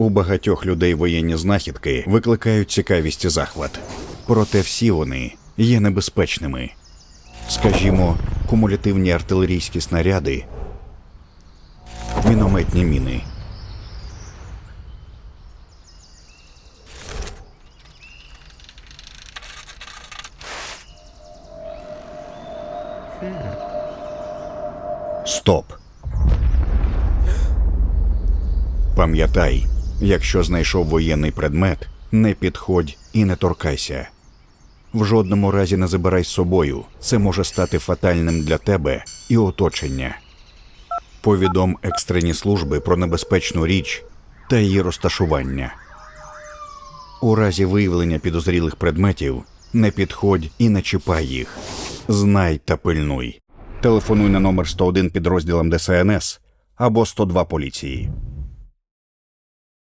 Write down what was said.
У багатьох людей воєнні знахідки викликають цікавість і захват. Проте всі вони є небезпечними. Скажімо, кумулятивні артилерійські снаряди, мінометні міни. Стоп. Пам'ятай, якщо знайшов воєнний предмет, не підходь і не торкайся. В жодному разі не забирай з собою. Це може стати фатальним для тебе і оточення. Повідом екстрені служби про небезпечну річ та її розташування. У разі виявлення підозрілих предметів не підходь і не чіпай їх. Знай та пильнуй. Телефонуй на номер 101 підрозділам ДСНС або 102 поліції.